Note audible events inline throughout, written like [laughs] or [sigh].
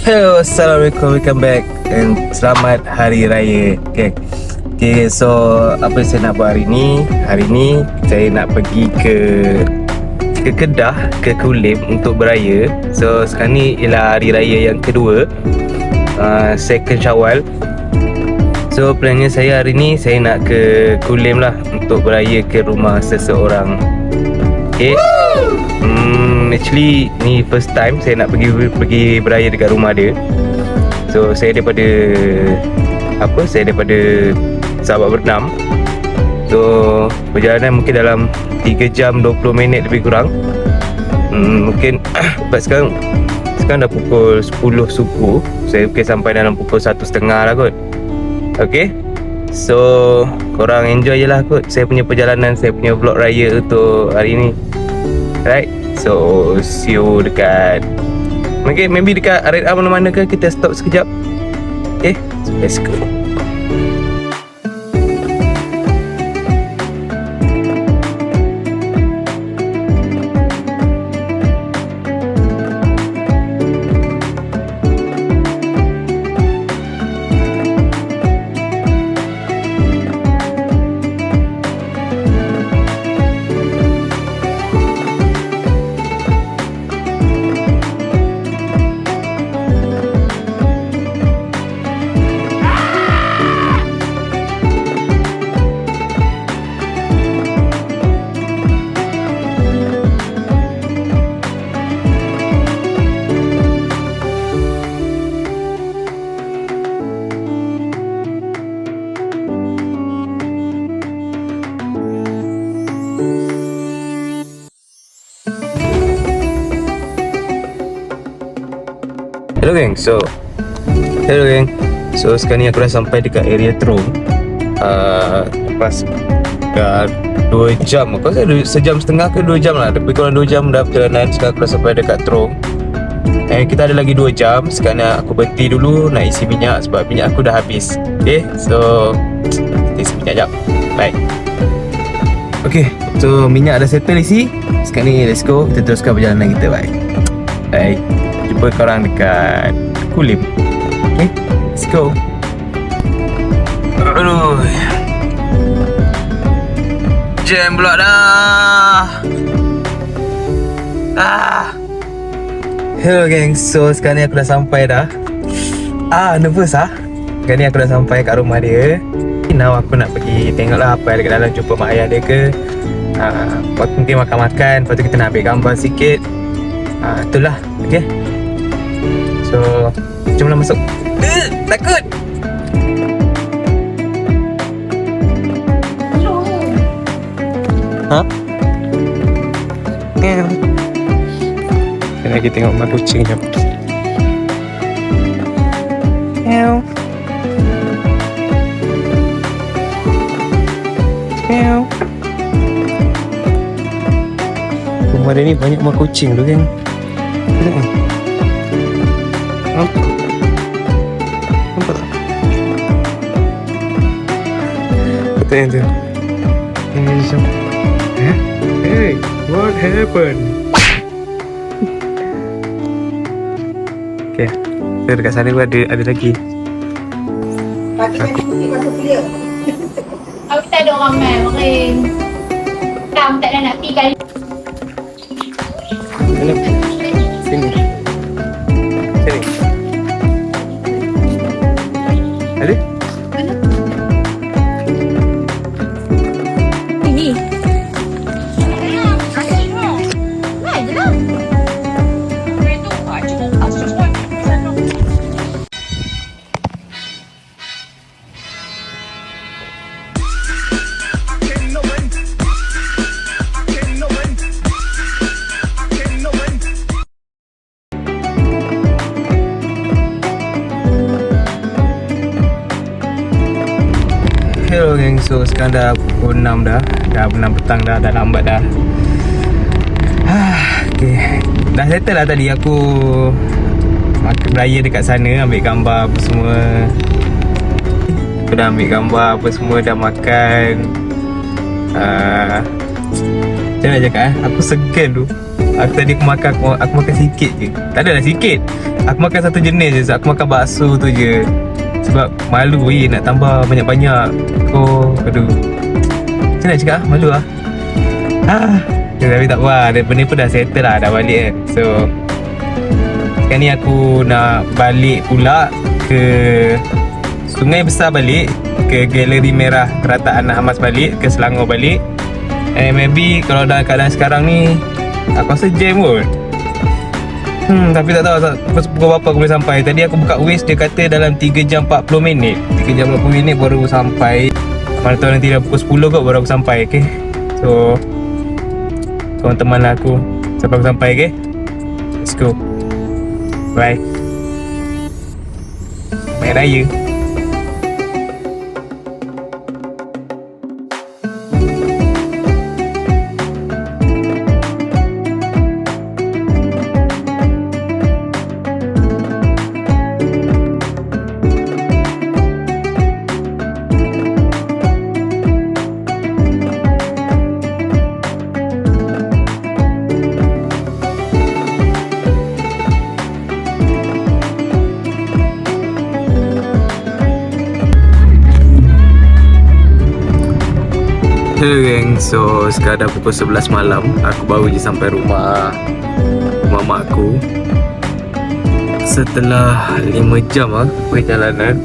Hello, Assalamualaikum, welcome back and selamat Hari Raya. Okay, okay so apa yang saya nak buat hari ni? Hari ni saya nak pergi ke ke Kedah, ke Kulim untuk beraya. So sekarang ni ialah Hari Raya yang kedua. Uh, Second Syawal. So plannya saya hari ni saya nak ke Kulim lah Untuk beraya ke rumah seseorang. Okay. Hmm, actually ni first time saya nak pergi pergi beraya dekat rumah dia. So saya daripada apa? Saya daripada Sabak Bernam. So perjalanan mungkin dalam 3 jam 20 minit lebih kurang. Hmm, mungkin [coughs] sebab sekarang sekarang dah pukul 10 suku. Saya mungkin sampai dalam pukul 1.30 lah kot. Okay. So korang enjoy je lah kot Saya punya perjalanan Saya punya vlog raya untuk hari ni Right So see you dekat Okay maybe dekat area mana-mana ke? Kita stop sekejap. Okay so let's go Hello gang, so Hello gang So sekarang ni aku dah sampai dekat area Trong uh, Lepas Dah 2 jam. Aku rasa sejam setengah ke 2 jam lah. Lebih kurang 2 jam dah perjalanan Sekarang aku dah sampai dekat Trong And kita ada lagi 2 jam. Sekarang aku berhenti dulu Nak isi minyak Sebab minyak aku dah habis. Okay So Kita isi minyak jap. Bye. Okay So minyak dah settle isi. Sekarang ni let's go. Kita teruskan perjalanan kita. Bye. Bye Jumpa korang dekat Kulim. Okay Let's go. Aduh. Jam pula dah. Ah. Hello gang So sekarang ni aku dah sampai dah. Ah nervous ah. Sekarang ni aku dah sampai kat rumah dia. Now aku nak pergi tengok lah apa ada kat dalam Jumpa mak ayah dia ke. Ah, mungkin makan-makan. Lepas tu kita nak ambil gambar sikit. Ah, Itulah. Okay So Jomlah masuk uh, Takut Ha? Meow. Kita lagi tengok mak kucing jap. Meow. Meow. Rumah dia ni banyak mak kucing tu kan. Tengok ni. Ini macam Eh? Hey, what happened? okay, so dekat sana pun ada ada lagi. Aku tak ada orang main Mungkin Kamu tak nak pergi kali mana? Hello gang, so sekarang dah pukul 6 dah. Dah 6 petang dah, dah lambat dah. [sighs] Okay. Dah settle lah tadi. Aku Makan beraya dekat sana Ambil gambar apa semua. Aku dah ambil gambar apa semua Dah makan. Uh, Macam mana nak cakap eh? Aku segan tu. Aku tadi aku makan aku, aku makan sikit je. Tak adalah sikit. Aku makan satu jenis je so, Aku makan bakso tu je Sebab malu weh nak tambah banyak-banyak. Kau aduh. Macam nak cakap ah? malu lah ah, Tapi tak apa Dia- Benda pun dah settle lah Dah balik kan So Sekarang ni aku nak balik pula Ke Sungai Besar balik Ke Galeri Merah Kerataan Hamas balik Ke Selangor balik. And maybe kalau dalam keadaan sekarang ni Aku rasa jam kot Hmm, tapi tak tahu tak, pukul, berapa aku boleh sampai? Tadi aku buka Waze dia kata dalam 3 jam 40 minit. 3 jam 40 minit baru sampai. Mana tahu nanti dah pukul 10 kot baru aku sampai okay? So Korang teman lah aku. Sampai aku sampai okay? Let's go. Bye. Baik raya Hello geng, so sekarang pukul 11 malam Aku baru je sampai rumah mak aku. Setelah 5 jam lah perjalanan.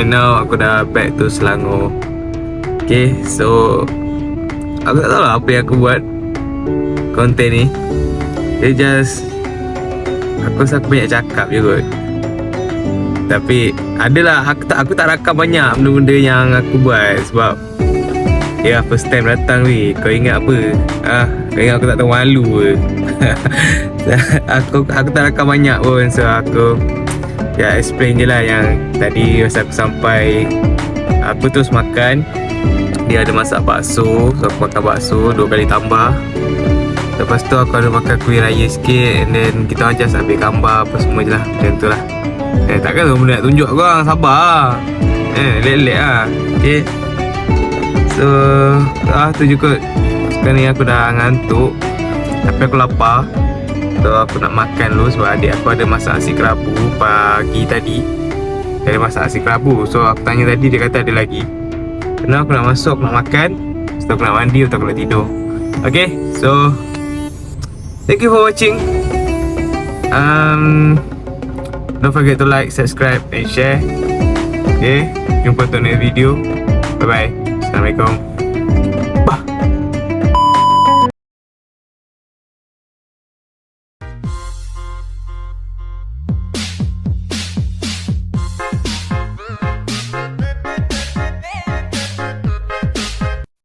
And now aku dah back to Selangor. Okay, so Aku tak tahu lah apa yang aku buat. Konten ni Dia just Aku rasa aku banyak cakap je kot. Tapi Adalah aku tak, aku tak rakam banyak benda-benda yang aku buat Sebab Ya first time datang ni? Kau ingat apa? Ah, Kau ingat aku tak tahu malu ke? [laughs] Aku, aku tak rakam banyak pun So aku Ya explain je lah yang Tadi masa aku sampai. Aku terus makan. Dia ada masak bakso So aku makan bakso Dua kali tambah. Lepas tu aku ada makan kuih raya sikit And then kita just ambil gambar Apa semua je lah Macam tu lah. Eh takkan benda nak tunjuk korang Sabar. Lah Eh lelek lah. Okay So ah tu kot Sekarang ni aku dah ngantuk. Tapi aku lapar. So aku nak makan dulu Sebab adik aku ada masak nasi kerabu Pagi tadi. Dia ada masak nasi kerabu. So aku tanya tadi Dia kata ada lagi. Now aku nak masuk Aku nak makan. Tu aku nak mandi tu aku nak tidur. Okay So Thank you for watching. Um Don't forget to like, subscribe and share. Okay Jumpa tu next video. Bye bye Assalamualaikum